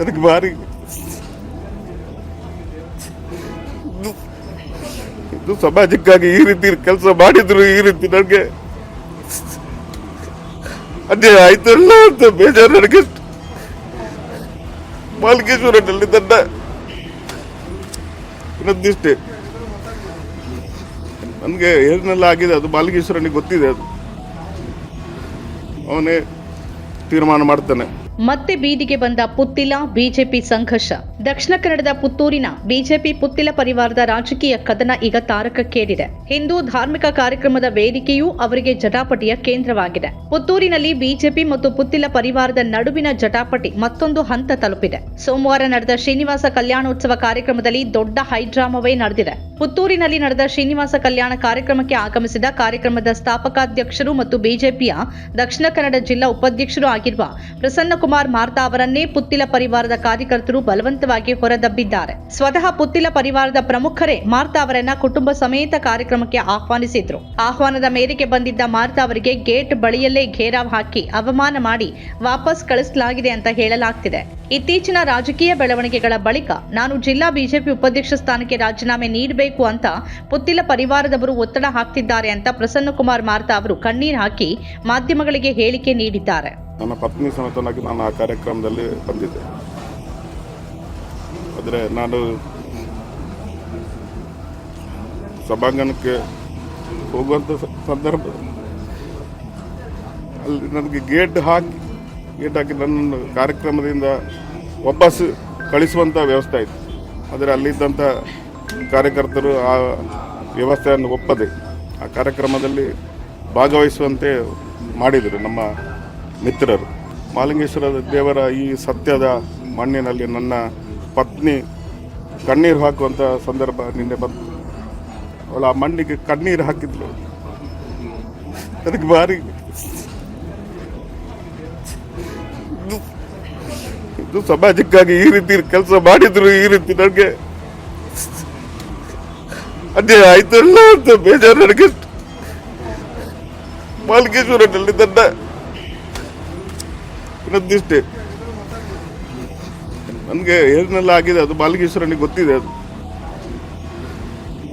ಅದಕ್ಕೆ ಭಾರಿ ಇದು- ಸಮಾಜಕ್ಕಾಗಿ ಈ ರೀತಿ ಕೆಲಸ ಮಾಡಿದ್ರು ಈ ರೀತಿ ನನಗೆ. ಅದೇ ಆಯ್ತಲ್ಲ ಅಂತ ಬೇಜಾರು ನನಗೆ. ಮಾಲ್ಕೇಶ್ವರನಲ್ಲಿ ಇನ್ನೊಂದಿಷ್ಟೇ ನನಗೆ ಏನೆಲ್ಲ ಆಗಿದೆ ಅದು ಬಾಲಕೇಶ್ವರನಿಗೆ ಗೊತ್ತಿದೆ ಅದು. ಅವನೇ ತೀರ್ಮಾನ ಮಾಡ್ತಾನೆ. ಮತ್ತೆ ಬೀದಿಗೆ ಬಂದ ಪುತ್ತಿಲ ಬಿಜೆಪಿ ಸಂಘರ್ಷ. ದಕ್ಷಿಣ ಕನ್ನಡದ ಪುತ್ತೂರಿನ ಬಿಜೆಪಿ ಪುತ್ತಿಲ ಪರಿವಾರದ ರಾಜಕೀಯ ಕದನ ಈಗ ತಾರಕಕ್ಕೇರಿದೆ. ಹಿಂದೂ ಧಾರ್ಮಿಕ ಕಾರ್ಯಕ್ರಮದ ವೇದಿಕೆಯೂ ಅವರಿಗೆ ಜಟಾಪಟಿಯ ಕೇಂದ್ರವಾಗಿದೆ. ಪುತ್ತೂರಿನಲ್ಲಿ ಬಿಜೆಪಿ ಮತ್ತು ಪುತ್ತಿಲ ಪರಿವಾರದ ನಡುವಿನ ಜಟಾಪಟಿ ಮತ್ತೊಂದು ಹಂತ ತಲುಪಿದೆ. ಸೋಮವಾರ ನಡೆದ ಶ್ರೀನಿವಾಸ ಕಲ್ಯಾಣೋತ್ಸವ ಕಾರ್ಯಕ್ರಮದಲ್ಲಿ ದೊಡ್ಡ ಹೈಡ್ರಾಮವೇ ನಡೆದಿದೆ. ಪುತ್ತೂರಿನಲ್ಲಿ ನಡೆದ ಶ್ರೀನಿವಾಸ ಕಲ್ಯಾಣ ಕಾರ್ಯಕ್ರಮಕ್ಕೆ ಆಗಮಿಸಿದ ಕಾರ್ಯಕ್ರಮದ ಸ್ಥಾಪಕಾಧ್ಯಕ್ಷರು ಮತ್ತು ಬಿಜೆಪಿಯ ದಕ್ಷಿಣ ಕನ್ನಡ ಜಿಲ್ಲಾ ಉಪಾಧ್ಯಕ್ಷರು ಆಗಿರುವ ಪ್ರಸನ್ನಕುಮಾರ್ ಮಾರ್ತಾ ಅವರನ್ನೇ ಪುತ್ತಿಲ ಪರಿವಾರದ ಕಾರ್ಯಕರ್ತರು ಬಲವಂತವಾಗಿ ಹೊರದಬ್ಬಿದ್ದಾರೆ. ಸ್ವತಃ ಪುತ್ತಿಲ ಪರಿವಾರದ ಪ್ರಮುಖರೇ ಮಾರ್ತಾ ಅವರನ್ನ ಕುಟುಂಬ ಸಮೇತ ಕಾರ್ಯಕ್ರಮಕ್ಕೆ ಆಹ್ವಾನಿಸಿದ್ರು. ಆಹ್ವಾನದ ಮೇರೆಗೆ ಬಂದಿದ್ದ ಮಾರ್ತಾ ಅವರಿಗೆ ಗೇಟ್ ಬಳಿಯಲ್ಲೇ ಘೇರಾವ್ ಹಾಕಿ ಅವಮಾನ ಮಾಡಿ ವಾಪಸ್ ಕಳಿಸಲಾಗಿದೆ ಅಂತ ಹೇಳಲಾಗ್ತಿದೆ. ಇತ್ತೀಚಿನ ರಾಜಕೀಯ ಬೆಳವಣಿಗೆಗಳ ಬಳಿಕ ನಾನು ಜಿಲ್ಲಾ ಬಿಜೆಪಿ ಉಪಾಧ್ಯಕ್ಷ ಸ್ಥಾನಕ್ಕೆ ರಾಜೀನಾಮೆ ನೀಡಬೇಕು ಅಂತ ಪುತ್ತಿಲ ಪರಿವಾರದವರು ಒತ್ತಡ ಹಾಕ್ತಿದ್ದಾರೆ ಅಂತ ಪ್ರಸನ್ನಕುಮಾರ್ ಮಾರ್ತಾ ಅವರು ಕಣ್ಣೀರು ಹಾಕಿ ಮಾಧ್ಯಮಗಳಿಗೆ ಹೇಳಿಕೆ ನೀಡಿದ್ದಾರೆ. ನನ್ನ ಪತ್ನಿ ಸಮೇತನಾಗಿ ನಾನು ಆ ಕಾರ್ಯಕ್ರಮದಲ್ಲಿ ಬಂದಿದ್ದೆ. ಆದರೆ ನಾನು ಸಭಾಂಗಣಕ್ಕೆ ಹೋಗುವಂಥ ಸಂದರ್ಭ ಅಲ್ಲಿ ನನಗೆ ಗೇಟ್ ಹಾಕಿ ಗೇಟ್ ಹಾಕಿ ನನ್ನ ಕಾರ್ಯಕ್ರಮದಿಂದ ವಾಪಸ್ ಕಳಿಸುವಂಥ ವ್ಯವಸ್ಥೆ ಆಯಿತು. ಆದರೆ ಅಲ್ಲಿದ್ದಂಥ ಕಾರ್ಯಕರ್ತರು ಆ ವ್ಯವಸ್ಥೆಯನ್ನು ಒಪ್ಪದೆ, ಆ ಕಾರ್ಯಕ್ರಮದಲ್ಲಿ ಭಾಗವಹಿಸುವಂತೆ ಮಾಡಿದರು ನಮ್ಮ ಮಿತ್ರರು. ಮಾಲಿಂಗೇಶ್ವರ ದೇವರ ಈ ಸತ್ಯದ ಮಣ್ಣಿನಲ್ಲಿ ನನ್ನ ಪತ್ನಿ ಕಣ್ಣೀರು ಹಾಕುವಂಥ ಸಂದರ್ಭ ನಿನ್ನೆ ಬಂತು. ಅವಳು ಆ ಮಣ್ಣಿಗೆ ಕಣ್ಣೀರು ಹಾಕಿದ್ಲು. ಅದಕ್ಕೆ ಭಾರಿ ಇದು- ಸಮಾಜಕ್ಕಾಗಿ ಈ ರೀತಿ ಕೆಲಸ ಮಾಡಿದ್ರು ಈ ರೀತಿ ನನಗೆ ಅದೇ ಆಯ್ತಲ್ಲ ಅಂತ ಬೇಜಾರು ನನಗೆ. ಮಾಲ್ಕೇಶ್ವರನಲ್ಲಿ ದಂಡ ಇನ್ನೊಂದಿಷ್ಟೇ. ನನಗೆ ಏನೆಲ್ಲ ಆಗಿದೆ, ಅದು ಬಾಲಕೇಶ್ವರನಿಗೆ ಗೊತ್ತಿದೆ ಅದು.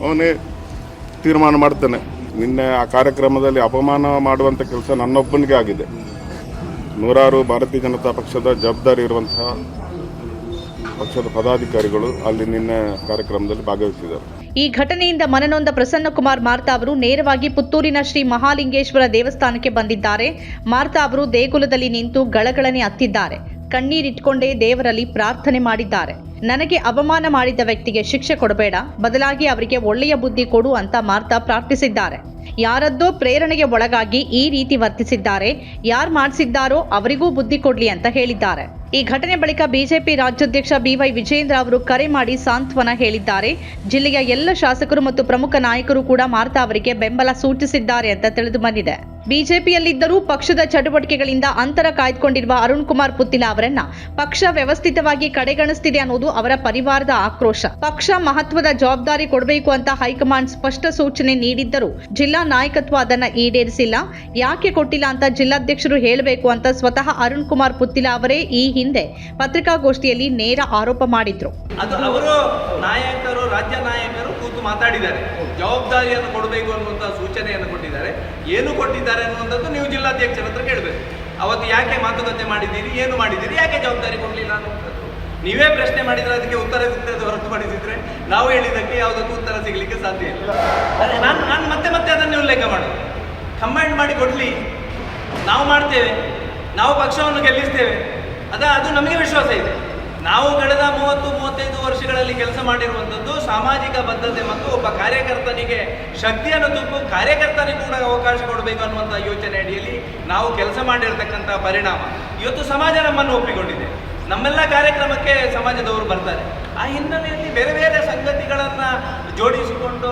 ಅವನೇ ತೀರ್ಮಾನ ಮಾಡ್ತಾನೆ. ನಿನ್ನೆ ಆ ಕಾರ್ಯಕ್ರಮದಲ್ಲಿ ಅಪಮಾನ ಮಾಡುವಂಥ ಕೆಲಸ ನನ್ನೊಬ್ಬನಿಗೆ ಆಗಿದೆ. ನೂರಾರು ಭಾರತೀಯ ಜನತಾ ಪಕ್ಷದ ಜವಾಬ್ದಾರಿ ಇರುವಂತಹ ಪಕ್ಷದ ಪದಾಧಿಕಾರಿಗಳು ಅಲ್ಲಿ ನಿನ್ನೆ ಕಾರ್ಯಕ್ರಮದಲ್ಲಿ ಭಾಗವಹಿಸಿದರು ಈ ಘಟನೆಯಿಂದ ಮನನೊಂದ ಪ್ರಸನ್ನಕುಮಾರ್ ಮಾರ್ತಾ ಅವರು ನೇರವಾಗಿ ಪುತ್ತೂರಿನ ಶ್ರೀ ಮಹಾಲಿಂಗೇಶ್ವರ ದೇವಸ್ಥಾನಕ್ಕೆ ಬಂದಿದ್ದಾರೆ. ಮಾರ್ತಾ ಅವರು ದೇಗುಲದಲ್ಲಿ ನಿಂತು ಗಳಗಳನೆ ಅತ್ತಿದ್ದಾರೆ ಕಣ್ಣೀರಿಟ್ಕೊಂಡೇ ದೇವರಲ್ಲಿ ಪ್ರಾರ್ಥನೆ ಮಾಡಿದ್ದಾರೆ. ನನಗೆ ಅವಮಾನ ಮಾಡಿದ ವ್ಯಕ್ತಿಗೆ ಶಿಕ್ಷೆ ಕೊಡಬೇಡ, ಬದಲಾಗಿ ಅವರಿಗೆ ಒಳ್ಳೆಯ ಬುದ್ಧಿ ಕೊಡು ಅಂತ ಮಾರ್ತಾ ಪ್ರಾರ್ಥಿಸಿದ್ದಾರೆ. ಯಾರದ್ದೋ ಪ್ರೇರಣೆಗೆ ಒಳಗಾಗಿ ಈ ರೀತಿ ವರ್ತಿಸಿದ್ದಾರೆ, ಯಾರು ಮಾಡಿಸಿದ್ದಾರೋ ಅವರಿಗೂ ಬುದ್ಧಿ ಕೊಡ್ಲಿ ಅಂತ ಹೇಳಿದ್ದಾರೆ. ಈ ಘಟನೆ ಬಳಿಕ ಬಿಜೆಪಿ ರಾಜ್ಯಾಧ್ಯಕ್ಷ ಬಿವೈ ವಿಜೇಂದ್ರ ಅವರು ಕರೆ ಮಾಡಿ ಸಾಂತ್ವನ ಹೇಳಿದ್ದಾರೆ. ಜಿಲ್ಲೆಯ ಎಲ್ಲ ಶಾಸಕರು ಮತ್ತು ಪ್ರಮುಖ ನಾಯಕರು ಕೂಡ ಮಾರ್ತಾ ಅವರಿಗೆ ಬೆಂಬಲ ಸೂಚಿಸಿದ್ದಾರೆ ಅಂತ ತಿಳಿದು ಬಂದಿದೆ. ಬಿಜೆಪಿಯಲ್ಲಿದ್ದರೂ ಪಕ್ಷದ ಚಟುವಟಿಕೆಗಳಿಂದ ಅಂತರ ಕಾಯ್ದುಕೊಂಡಿರುವ ಅರುಣ್ ಕುಮಾರ್ ಪುತ್ತಿಲ ಅವರನ್ನ ಪಕ್ಷ ವ್ಯವಸ್ಥಿತವಾಗಿ ಕಡೆಗಣಿಸ್ತಿದೆ ಅನ್ನೋದು ಅವರ ಪರಿವಾರದ ಆಕ್ರೋಶ. ಪಕ್ಷ ಮಹತ್ವದ ಜವಾಬ್ದಾರಿ ಕೊಡಬೇಕು ಅಂತ ಹೈಕಮಾಂಡ್ ಸ್ಪಷ್ಟ ಸೂಚನೆ ನೀಡಿದ್ದರೂ ಜಿಲ್ಲಾ ನಾಯಕತ್ವ ಅದನ್ನ ಈಡೇರಿಸಿಲ್ಲ. ಯಾಕೆ ಕೊಟ್ಟಿಲ್ಲ ಅಂತ ಜಿಲ್ಲಾಧ್ಯಕ್ಷರು ಹೇಳಬೇಕು ಅಂತ ಸ್ವತಃ ಅರುಣ್ ಕುಮಾರ್ ಪುತ್ತಿಲ ಅವರೇ ಈ ಹಿಂದೆ ಪತ್ರಿಕಾಗೋಷ್ಠಿಯಲ್ಲಿ ನೇರ ಆರೋಪ ಮಾಡಿದ್ರು. ರಾಜ್ಯ ನಾಯಕರು ಕೂತು ಮಾತಾಡಿದ್ದಾರೆ. ಜವಾಬ್ದಾರಿಯನ್ನು ಕೊಡಬೇಕು ಅನ್ನುವಂತಹ ಸೂಚನೆಯನ್ನು ಕೊಟ್ಟಿದ್ದಾರೆ. ಏನು ಕೊಟ್ಟಿದ್ದಾರೆ? ಅನ್ನುವಂಥದ್ದು ನೀವು ಜಿಲ್ಲಾಧ್ಯಕ್ಷರ ಹತ್ರ ಕೇಳಬೇಕು. ಅವತ್ತು ಯಾಕೆ ಮಾತುಕತೆ ಮಾಡಿದ್ದೀರಿ, ಏನು ಮಾಡಿದ್ದೀರಿ, ಯಾಕೆ ಜವಾಬ್ದಾರಿ ಕೊಡಲಿಲ್ಲ ಅನ್ನುವಂಥದ್ದು. ನೀವೇ ಪ್ರಶ್ನೆ ಮಾಡಿದ್ರೆ ಅದಕ್ಕೆ ಉತ್ತರ ಸಿಗ್ತದೆ ಹೊರತುಪಡಿಸಿದ್ರೆ ನಾವು ಹೇಳಿದ್ದಕ್ಕೆ ಯಾವುದಕ್ಕೂ ಉತ್ತರ ಸಿಗಲಿಕ್ಕೆ ಸಾಧ್ಯ ಇಲ್ಲ. ನಾನು ನಾನು ಮತ್ತೆ ಮತ್ತೆ ಅದನ್ನೇ ಉಲ್ಲೇಖ ಮಾಡೋದು. ಕಂಬೈಂಡ್ ಮಾಡಿ ಕೊಡಲಿ. ನಾವು ಮಾಡ್ತೇವೆ. ನಾವು ಪಕ್ಷವನ್ನು ಗೆಲ್ಲಿಸ್ತೇವೆ. ಅದ, ಅದು ನಮಗೆ ವಿಶ್ವಾಸ ಇದೆ. ನಾವು ಕಳೆದ ಮೂವತ್ತು, ಮೂವತ್ತೈದು ವರ್ಷಗಳಲ್ಲಿ ಕೆಲಸ ಮಾಡಿರುವಂಥದ್ದು ಸಾಮಾಜಿಕ ಬದ್ಧತೆ ಮತ್ತು ಒಬ್ಬ ಕಾರ್ಯಕರ್ತನಿಗೆ ಶಕ್ತಿಯನ್ನು ತುಂಬು, ಕಾರ್ಯಕರ್ತನಿಗೆ ಕೂಡ ಅವಕಾಶ ಕೊಡಬೇಕು ಅನ್ನುವಂಥ ಯೋಚನೆ ಅಡಿಯಲ್ಲಿ ನಾವು ಕೆಲಸ ಮಾಡಿರ್ತಕ್ಕಂಥ ಪರಿಣಾಮ. ಇವತ್ತು ಸಮಾಜ ನಮ್ಮನ್ನು ಒಪ್ಪಿಕೊಂಡಿದೆ. ನಮ್ಮೆಲ್ಲ ಕಾರ್ಯಕ್ರಮಕ್ಕೆ ಸಮಾಜದವರು ಬರ್ತಾರೆ. ಆ ಹಿನ್ನೆಲೆಯಲ್ಲಿ ಬೇರೆ ಬೇರೆ ಸಂಗತಿಗಳನ್ನು ಜೋಡಿಸಿಕೊಂಡು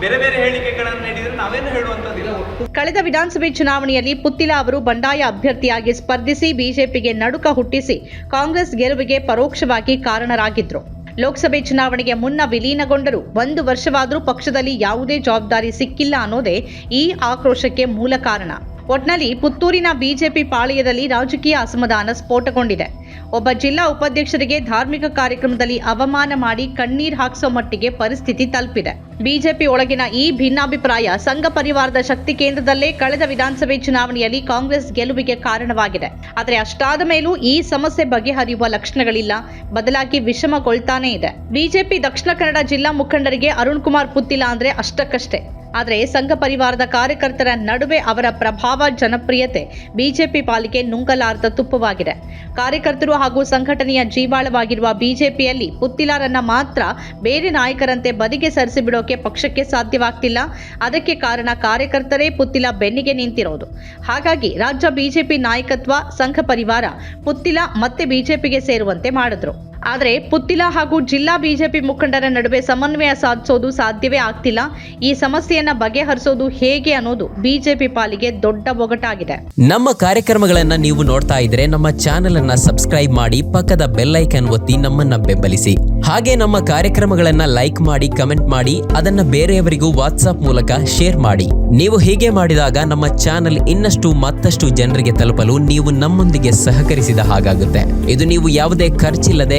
ಬೇರೆ ಬೇರೆ ಹೇಳಿಕೆಗಳನ್ನು ನೀಡಿದರೆ ನಾವೇನು ಹೇಳುವಂಥದ್ದಿಲ್ಲ ಕಳೆದ ವಿಧಾನಸಭೆ ಚುನಾವಣೆಯಲ್ಲಿ ಪುತ್ತಿಲ ಅವರು ಬಂಡಾಯ ಅಭ್ಯರ್ಥಿಯಾಗಿ ಸ್ಪರ್ಧಿಸಿ ಬಿಜೆಪಿಗೆ ನಡುಕ ಹುಟ್ಟಿಸಿ ಕಾಂಗ್ರೆಸ್ ಗೆಲುವಿಗೆ ಪರೋಕ್ಷವಾಗಿ ಕಾರಣರಾಗಿದ್ರು. ಲೋಕಸಭೆ ಚುನಾವಣೆಗೆ ಮುನ್ನ ವಿಲೀನಗೊಂಡರು ಒಂದು ವರ್ಷವಾದರೂ ಪಕ್ಷದಲ್ಲಿ ಯಾವುದೇ ಜವಾಬ್ದಾರಿ ಸಿಕ್ಕಿಲ್ಲ ಅನ್ನೋದೇ ಈ ಆಕ್ರೋಶಕ್ಕೆ ಮೂಲ ಕಾರಣ. ಒಟ್ನಲ್ಲಿ ಪುತ್ತೂರಿನ ಬಿಜೆಪಿ ಪಾಳಯದಲ್ಲಿ ರಾಜಕೀಯ ಅಸಮಾಧಾನ ಸ್ಫೋಟಗೊಂಡಿದೆ. ಒಬ್ಬ ಜಿಲ್ಲಾ ಉಪಾಧ್ಯಕ್ಷರಿಗೆ ಧಾರ್ಮಿಕ ಕಾರ್ಯಕ್ರಮದಲ್ಲಿ ಅವಮಾನ ಮಾಡಿ ಕಣ್ಣೀರ್ ಹಾಕಿಸೋ ಮಟ್ಟಿಗೆ ಪರಿಸ್ಥಿತಿ ತಲುಪಿದೆ. ಬಿಜೆಪಿ ಒಳಗಿನ ಈ ಭಿನ್ನಾಭಿಪ್ರಾಯ ಸಂಘ ಪರಿವಾರದ ಶಕ್ತಿ ಕೇಂದ್ರದಲ್ಲೇ ಕಳೆದ ವಿಧಾನಸಭೆ ಚುನಾವಣೆಯಲ್ಲಿ ಕಾಂಗ್ರೆಸ್ ಗೆಲುವಿಗೆ ಕಾರಣವಾಗಿದೆ. ಆದರೆ ಅಷ್ಟಾದ ಮೇಲೂ ಈ ಸಮಸ್ಯೆ ಬಗೆಹರಿಯುವ ಲಕ್ಷಣಗಳಿಲ್ಲ. ಬದಲಾಗಿ ವಿಷಮಗೊಳ್ತಾನೇ ಇದೆ. ಬಿಜೆಪಿ ದಕ್ಷಿಣ ಕನ್ನಡ ಜಿಲ್ಲಾ ಮುಖಂಡರಿಗೆ ಅರುಣ್ ಕುಮಾರ್ ಪುತ್ತಿಲ ಅಂದ್ರೆ ಅಷ್ಟಕ್ಕಷ್ಟೇ. ಆದರೆ ಸಂಘ ಪರಿವಾರದ ಕಾರ್ಯಕರ್ತರ ನಡುವೆ ಅವರ ಪ್ರಭಾವ ಜನಪ್ರಿಯತೆ ಬಿಜೆಪಿ ಪಾಲಿಗೆ ನುಂಗಲಾರದ ತುಪ್ಪವಾಗಿದೆ. ಕಾರ್ಯಕರ್ತರು ಹಾಗೂ ಸಂಘಟನೆಯ ಜೀವಾಳವಾಗಿರುವ ಬಿಜೆಪಿಯಲ್ಲಿ ಪುತ್ತಿಲಾರನ್ನ ಮಾತ್ರ ಬೇರೆ ನಾಯಕರಂತೆ ಬದಿಗೆ ಸರಿಸಿಬಿಡೋಕೆ ಪಕ್ಷಕ್ಕೆ ಸಾಧ್ಯವಾಗ್ತಿಲ್ಲ. ಅದಕ್ಕೆ ಕಾರಣ ಕಾರ್ಯಕರ್ತರೇ ಪುತ್ತಿಲ ಬೆನ್ನಿಗೆ ನಿಂತಿರೋದು. ಹಾಗಾಗಿ ರಾಜ್ಯ ಬಿಜೆಪಿ ನಾಯಕತ್ವ, ಸಂಘ ಪರಿವಾರ ಪುತ್ತಿಲ ಮತ್ತೆ ಬಿಜೆಪಿಗೆ ಸೇರುವಂತೆ ಮಾಡಿದ್ರು. ಆದರೆ ಪುತ್ತಿಲ ಹಾಗೂ ಜಿಲ್ಲಾ ಬಿಜೆಪಿ ಮುಖಂಡರ ನಡುವೆ ಸಮನ್ವಯ ಸಾಧಿಸೋದು ಸಾಧ್ಯವೇ ಆಗ್ತಿಲ್ಲ. ಈ ಸಮಸ್ಯೆಯನ್ನ ಬಗೆಹರಿಸೋದು ಹೇಗೆ ಅನ್ನೋದು ಬಿಜೆಪಿ ಪಾಲಿಗೆ ದೊಡ್ಡ ಒಗಟಾಗಿದೆ. ನಮ್ಮ ಕಾರ್ಯಕ್ರಮಗಳನ್ನ ನೀವು ನೋಡ್ತಾ ಇದ್ರೆ ನಮ್ಮ ಚಾನೆಲ್ ಅನ್ನ ಸಬ್ಸ್ಕ್ರೈಬ್ ಮಾಡಿ ಪಕ್ಕದ ಬೆಲ್ಲೈಕನ್ ಒತ್ತಿ ನಮ್ಮನ್ನ ಬೆಂಬಲಿಸಿ. ಹಾಗೆ ನಮ್ಮ ಕಾರ್ಯಕ್ರಮಗಳನ್ನ ಲೈಕ್ ಮಾಡಿ, ಕಮೆಂಟ್ ಮಾಡಿ, ಅದನ್ನ ಬೇರೆಯವರಿಗೂ ವಾಟ್ಸ್ಆಪ್ ಮೂಲಕ ಶೇರ್ ಮಾಡಿ. ನೀವು ಹೀಗೆ ಮಾಡಿದಾಗ ನಮ್ಮ ಚಾನೆಲ್ ಇನ್ನಷ್ಟು ಮತ್ತಷ್ಟು ಜನರಿಗೆ ತಲುಪಲು ನೀವು ನಮ್ಮೊಂದಿಗೆ ಸಹಕರಿಸಿದ ಹಾಗಾಗುತ್ತೆ. ಇದು ನೀವು ಯಾವುದೇ ಖರ್ಚಿಲ್ಲದೆ